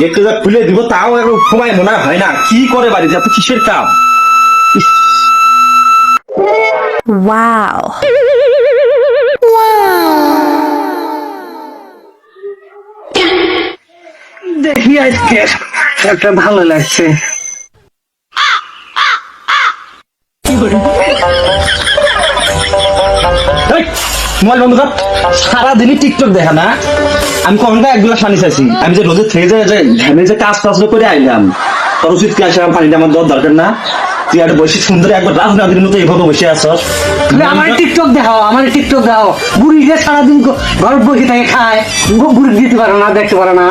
যা খুলে দিব তাও সময় মনে হয় না। কি করে বাড়িতে এত কিসের কাম? Wow. দেখি আজকে একটা ভালো লাগছে। এই, মোবাইল বন্ধ কর। সারাদিনই টিকটক দেখা না? আমি কখনটা এক গ্লাস পানি চাইছি। আমি যে রোদে থেকে যে ঘামে যে কাজ টাজ করে আইলাম তোর উচিত কি আসলাম পানিটা আমার দেওয়ার দরকার না? তুই একটা বসে সুন্দর একবার রাজনাথের মতো এইভাবে বসে আসস তুমি আমার টিকটক দেখাও আমার টিকটক দেখাও। বুড়ি যে সারাদিন ঘর বসে থাকে খায়। বুড়ি দিতে পারো না দেখতে পারো না।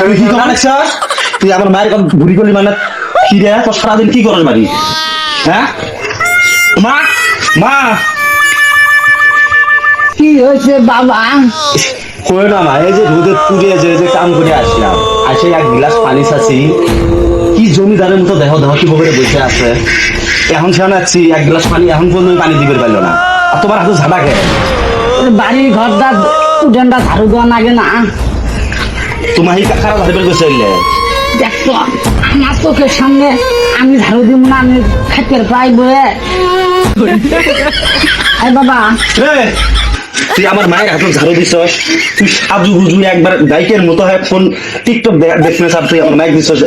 তুই কি করা তুই আমার মায়ের কথা ঘুরি করলি মানে কি রে তোর সারাদিন কি করস বাড়ি? হ্যাঁ? মা মা। কি হয়েছে বাবা? কই না মা এই যে রোদে পুড়ে যে যে কাম করে আসলাম। আসে এক গ্লাস পানি চাচ্ছি কি জমিদারের মতো দেহ দেহ কি বলে বসে আছে। এখন শোনাচ্ছি এক গ্লাস পানি এখন পর্যন্ত পানি দিবে পারল না। আর তোমার হাতে ঝাড়া খেয়ে বাড়ির ঘরটা উঠানটা ঝাড়ু দেওয়া লাগে না। তোমার এই খারাপ হাতে বের করছে দেখতো আমার চোখের সামনে আমি ঝাড়ু দিব না আমি খাইতে পাই এই বাবা। তুই আমার মায়ের হাতে ঝাড়ু দিছস। তুই সাজু গুজু একবার বাইকের মতো হয় ফোন টিকটক দেখছিস আর তুই আমার মাইক দিছস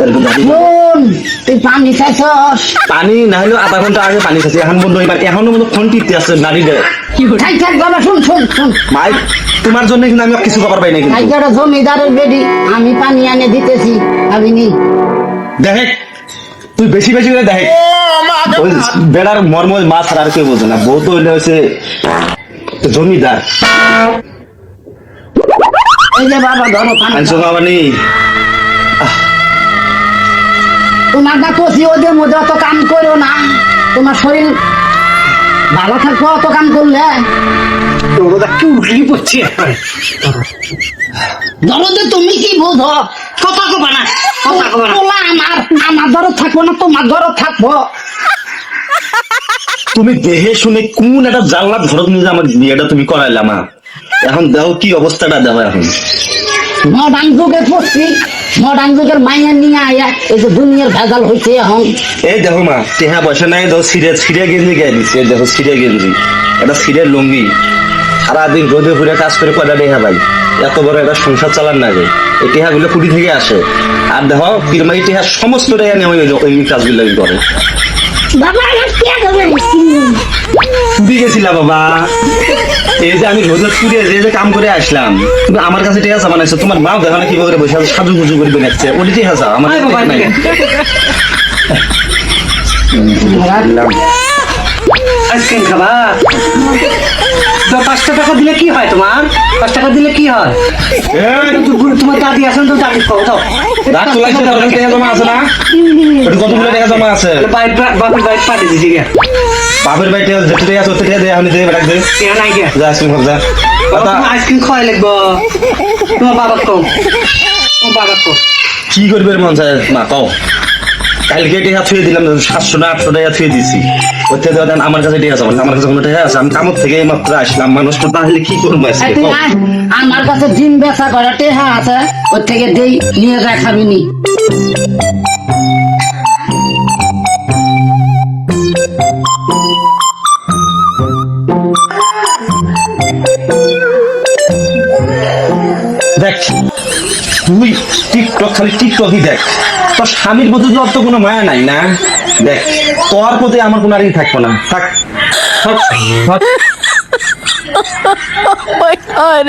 তুই পানি চাইছস পানি না হলেও আধা ঘণ্টা আগে পানি এখন বন্ধু এবার এখনও মতো ফোন টিপতে আছে মাইক তোমার জন্য কিন্তু আমি কিছু খবর পাই না কিন্তু। জমিদারের বেডি আমি পানি এনে দিতেছি ভাবিনি। দেখ তুই বেশি বেশি করে দেখ। বেড়ার মর্ম মাছ আর কেউ বোঝে না। বউ তো হইলে হচ্ছে জমিদার। এই যে বাবা ধরো পানি আনছো বাবানি। তোমার না কষি ওদের মধ্যে অত কাম করো না। তোমার শরীর ভালো থাকব অত কাম করলে। কি উঠলি পড়ছে দরদে তুমি কি বুঝো? কথা কবা না কথা কবা আমার। আমার দরদ থাকব না তোমার দরদ থাকব। তুমি দেহে শুনে কোন একটা জানলা ঘরত নিয়ে যে আমার বিয়েটা তুমি করাইলা মা? এখন দেখো কি অবস্থাটা দেখো এখন। মডার্ন যুগে পড়ছি মডার্ন যুগের মাইয়া নিয়ে আয়া এই যে দুনিয়ার ভেজাল এখন। এই দেখো মা টেহা পয়সা নাই দেখো সিরে সিরে গেঞ্জি গায়ে দিচ্ছে দেখো সিরে গেঞ্জি। এটা সিরের লুঙ্গি। সারাদিন রোদে ঘুরে কাজ করে কয়টা টেহা ভাই এত বড় একটা সংসার চালান না রে এই টেহা গুলো কুড়ি থেকে আসে। আর দেখো ফিরমাই টেহা সমস্ত টেহা নিয়ে ওই কাজগুলো করে। বাবা আমার কে দেবে চুরি গেছিলাম বাবা। এই যে আমি রোদে যে যে কাম করে আসলাম তুমি আমার কাছে টেহা চাবা নাইছো তোমার মাও দেখো না কি করে বসে আছে সাজু গুজু করে বেনাচ্ছে ওটি টেহা চা আমার আয় বাবা, টেহা নাই। আইসক্রিম খাবা? তো পাঁচটা টাকা দিলে কি হয় তোমার? পাঁচ টাকা দিলে কি হয়? এই, তো- তোমার দাদি আছেন তো দাদি খাও দাও আছে না? আছে। বাপের বাইক পাঠিয়ে দিছি গিয়া বাপের বাড়িতে যেতে আছে ওতে টেহা আমি দিয়ে বেটাক দে কেন নাই গিয়া যা আইসক্রিম খাব যা। কথা আইসক্রিম খাওয়াই লাগবো। তোমার বাবা কম তোমার বাবা কম কি করবে মন চায় মা কও। কালকে টেহা থুয়ে দিলাম সাতশো না আটশো টাকা থুয়ে দিছি। ওতে দেওয়া দেন আমার কাছে টেহা আছে আমার কাছে কোনো টেহা আছে। আমি কামত থেকে এই মাত্র আসলাম। মানুষ তো তাহলে কি করব কও? আমার কাছে ডিম বেচা করা টেহা আছে ওর থেকে দেই নিয়ে যা খাবি দেখ, তুই টিকটক, খালি টিকটকই দেখ। তোর স্বামীর প্রতি তোর তো কোনো মায়া নাই না? দেখ, তোর প্রতি আমার কোনো ই থাকব না। থাক। Oh my god.